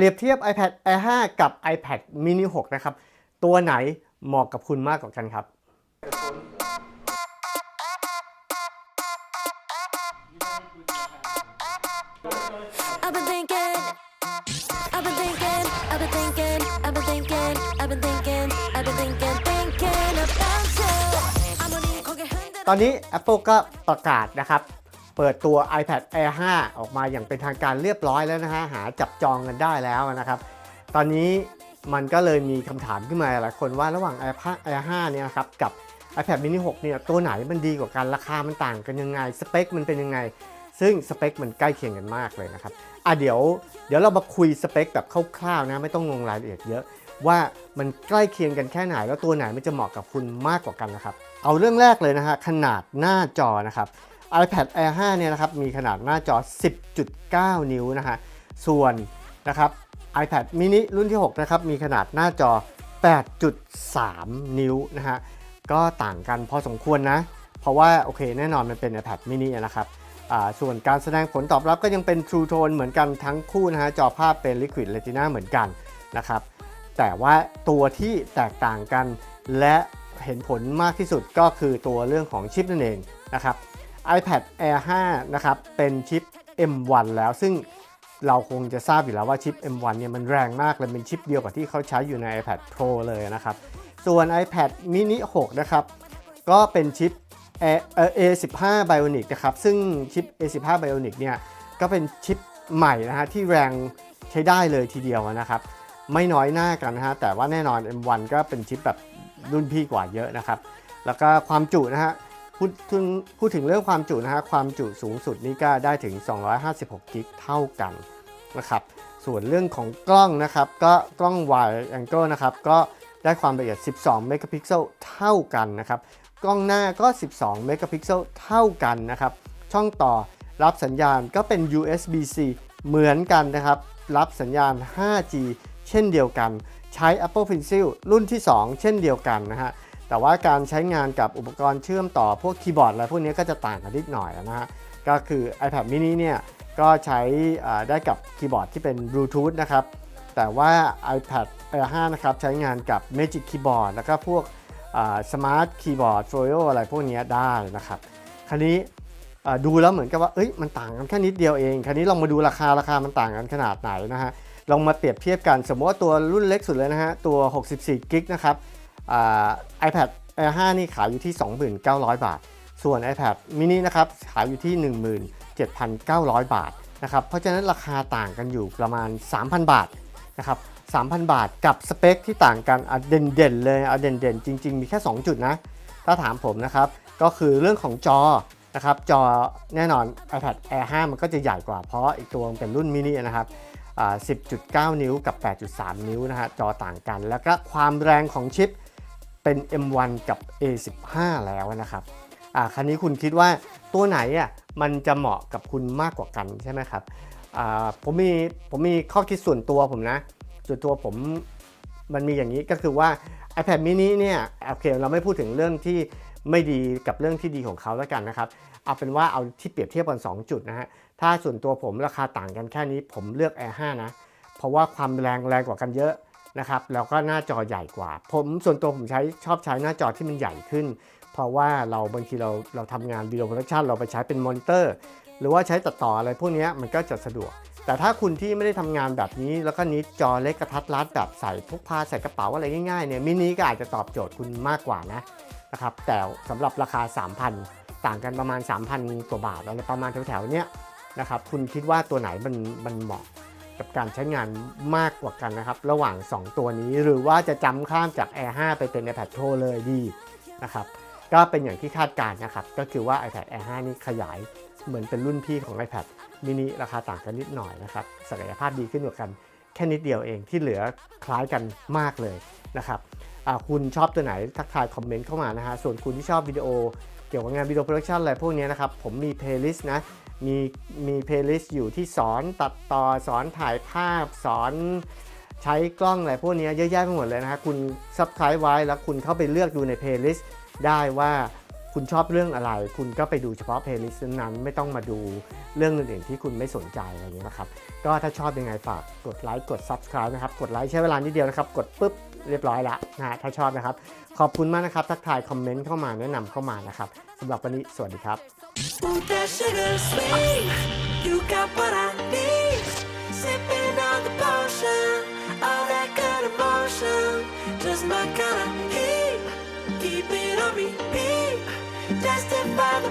เรียบเทียบ iPad Air 5 กับ iPad mini 6 นะครับ ตัวไหนเหมาะกับคุณมากกว่ากันครับ I've been thinking, I've been thinking, I've been thinking, I've been thinking, I've been thinking, I've been thinking, thinking about you. I'm gonna ตอนนี้ Apple ก็ประกาศนะครับ เปิดตัว iPad Air 5 ออกมาอย่างเป็นทางการเรียบร้อยแล้วนะฮะ หาจับจองกันได้แล้วนะครับ ตอนนี้มันก็เลยมีคำถามขึ้นมาหลายคนว่าระหว่าง iPad Air 5 เนี่ยครับกับ iPad mini 6 เนี่ยตัวไหนมันดีกว่ากัน ราคามันต่างกันยังไง สเปคมันเป็นยังไง ซึ่งสเปคมันใกล้เคียงกันมากเลยนะครับ อะเดี๋ยวเดี๋ยวเรามาคุยสเปคแบบคร่าวๆนะไม่ต้องลงรายละเอียดเยอะ ว่ามันใกล้เคียงกันแค่ไหน แล้วตัวไหนมันจะเหมาะกับคุณมากกว่ากันนะครับ เอาเรื่องแรกเลยนะฮะขนาดหน้าจอนะครับ iPad Air 5 เนี่ยนะครับมีขนาดหน้าจอ 10.9 นิ้วนะฮะ ส่วนนะครับ iPad mini รุ่นที่ 6 นะครับ มีขนาดหน้าจอ 8.3 นิ้วนะฮะ ก็ต่างกันพอสมควรนะ เพราะว่า โอเค แน่นอนมันเป็น iPad mini นะครับอ่าส่วนการแสดงผลตอบรับก็ยังเป็น True Tone เหมือนกันทั้งคู่นะฮะ จอภาพเป็น Liquid Retina เหมือนกันนะครับ แต่ว่าตัวที่แตกต่างกันและเห็นผลมากที่สุดก็คือตัวเรื่องของชิปนั่นเองนะครับ iPad Air 5 นะครับ เป็นชิป M1 แล้วซึ่งเราคงจะทราบอยู่แล้วว่าชิป M1 เนี่ยมันแรงมากเลยเป็นชิปเดียวกับที่เขาใช้อยู่ใน iPad Pro เลยนะครับ ส่วน iPad mini 6 นะครับ ก็เป็นชิป A, A15 Bionic นะครับ ซึ่งชิป A15 Bionic เนี่ย ก็เป็นชิปใหม่นะฮะที่แรงใช้ได้เลยทีเดียวนะครับ ไม่น้อยหน้ากันนะฮะ แต่ว่าแน่นอน M1 ก็เป็นชิปแบบรุ่นพี่กว่าเยอะนะครับ แล้วก็ความจุนะฮะ พูดถึงพูดถึงเรื่องความจุนะฮะความจุสูงสุดนี่ก็ได้ถึง 256กิกเท่ากันนะครับส่วนเรื่องของกล้องนะครับก็กล้อง wide angle นะครับก็ได้ความละเอียด 12 เมกะพิกเซลเท่ากันนะครับกล้องหน้าก็ 12 เมกะพิกเซลเท่ากันนะครับช่องต่อรับสัญญาณก็เป็น USB-C เหมือนกันนะครับ รับสัญญาณ 5G เช่นเดียวกัน ใช้ Apple Pencil รุ่นที่ 2 เช่นเดียวกันนะฮะ แต่ว่าการใช้งานกับอุปกรณ์เชื่อมต่อพวกคีย์บอร์ดอะไรพวกนี้ก็จะต่างกันนิดหน่อยนะฮะก็คือ iPad mini เนี่ยก็ใช้ได้กับคีย์บอร์ดที่เป็น Bluetooth นะครับแต่ว่า iPad Air 5นะครับใช้งานกับ Magic Keyboard แล้วก็พวกสมาร์ทคีย์บอร์ด Folio อะไรพวกนี้ได้นะครับคราวนี้ดูแล้วเหมือนกับว่าเอ้ยมันต่างกันแค่นิดเดียวเองคราวนี้ลองมาดูราคาราคามันต่างกันขนาดไหนนะฮะลองมาเปรียบเทียบกันสมมติว่าตัวรุ่นเล็กสุดเลยนะฮะตัว 64กิกนะครับ iPad Air 5 นี่ขายอยู่ที่ 2,900 บาท ส่วน iPad mini นะครับขายอยู่ที่ 17,900 บาทนะครับ เพราะฉะนั้นราคาต่างกันอยู่ประมาณ 3,000 บาทนะครับ 3,000 บาทกับสเปคที่ต่างกันอะเด่นๆเลยอะเด่นๆ จริง ๆ มีแค่ 2 จุดนะ ถ้าถามผมนะครับ ก็คือเรื่องของจอนะครับ จอแน่นอน iPad Air 5 มันก็จะใหญ่กว่าเพราะอีกตัวเป็นรุ่นมินินะครับ10.9 นิ้วกับ 8.3 นิ้วนะฮะ จอต่างกัน แล้วก็ความแรงของชิป เป็น M1 กับ A15 แล้วนะครับอ่าคราวนี้คุณคิดว่าตัวไหนอะมันจะเหมาะกับคุณมากกว่ากันใช่ไหมครับอ่าผมมีผมมีข้อคิดส่วนตัวผมนะ ส่วนตัวผมมันมีอย่างนี้ก็คือว่า iPad mini เนี่ยโอเคเราไม่พูดถึงเรื่องที่ไม่ดีกับเรื่องที่ดีของเขาแล้วกันนะครับ เอาเป็นว่าเอาที่เปรียบเทียบกัน 2 จุดนะฮะ ถ้าส่วนตัวผมราคาต่างกันแค่นี้ผมเลือก Air 5 นะ เพราะว่าความแรงแรงกว่ากันเยอะ นะครับแล้วก็หน้าจอใหญ่กว่า ผมส่วนตัวผมใช้ชอบใช้หน้าจอที่มันใหญ่ขึ้น เพราะว่าเราบางทีเราเราทำงานวิดีโอโปรดักชันเราไปใช้เป็นมอนิเตอร์ หรือว่าใช้ตัดต่ออะไรพวกนี้มันก็จะสะดวก แต่ถ้าคุณที่ไม่ได้ทำงานแบบนี้ แล้วก็นิดจอเล็กกระทัดรัดแบบใส่พกพาใส่กระเป๋าอะไรง่ายๆเนี่ยมินิก็อาจจะตอบโจทย์คุณมากกว่านะนะครับแต่สำหรับราคา 3,000 ต่างกันประมาณ 3,000กว่าบาทอะไรประมาณแถวๆเนี้ยนะครับคุณคิดว่าตัวไหนมันมันเหมาะ กับการใช้งานมากกว่ากันนะครับ ระหว่าง 2 ตัวนี้หรือว่าจะจำข้ามจาก Air 5 ไปเป็น iPad Pro เลยดีนะครับก็เป็นอย่างที่คาดการณ์นะครับ ก็คือว่า iPad Air 5 นี่ขยายเหมือนเป็นรุ่นพี่ของ iPad mini ราคาต่างกันนิดหน่อยนะครับศักยภาพดีขึ้นกว่ากันแค่นิดเดียวเองที่เหลือคล้ายกันมากเลยนะครับคุณชอบตัวไหนทักทายคอมเมนต์เข้ามานะฮะส่วนคุณที่ชอบวิดีโอเกี่ยวกับงานวิดีโอโปรดักชันอะไรพวกนี้นะครับ ผมมีเพลย์ลิสต์นะ มีมีเพลย์ลิสต์อยู่ที่สอนตัดต่อสอนถ่ายภาพ สอนใช้กล้องอะไรพวกนี้เยอะแยะไปหมดเลยนะฮะคุณ subscribe ไว้แล้วคุณเข้าไปเลือกดูใน playlist ได้ว่าคุณชอบเรื่องอะไร คุณก็ไปดูเฉพาะเพลย์ลิสต์นั้นไม่ต้องมาดูเรื่องอื่นๆที่คุณไม่สนใจอะไรอย่างเงี้ยนะครับ ก็ถ้าชอบยังไงฝากกดไลค์กด Subscribe นะครับ กดไลค์ใช้เวลานิดเดียวนะครับ กดปุ๊บเรียบร้อยล้วนะฮะถ้าชอบนะครับ ขอบคุณมากนะครับ ทักทายคอมเมนต์เข้ามาแนะนำเข้ามานะครับสำหรับวันนี้สวัสดีครับ Ooh, that sugar sweet. You got what I need. Sipping on the potion. All that good emotion. Just my kind of heat. Keep it on repeat. Tested by the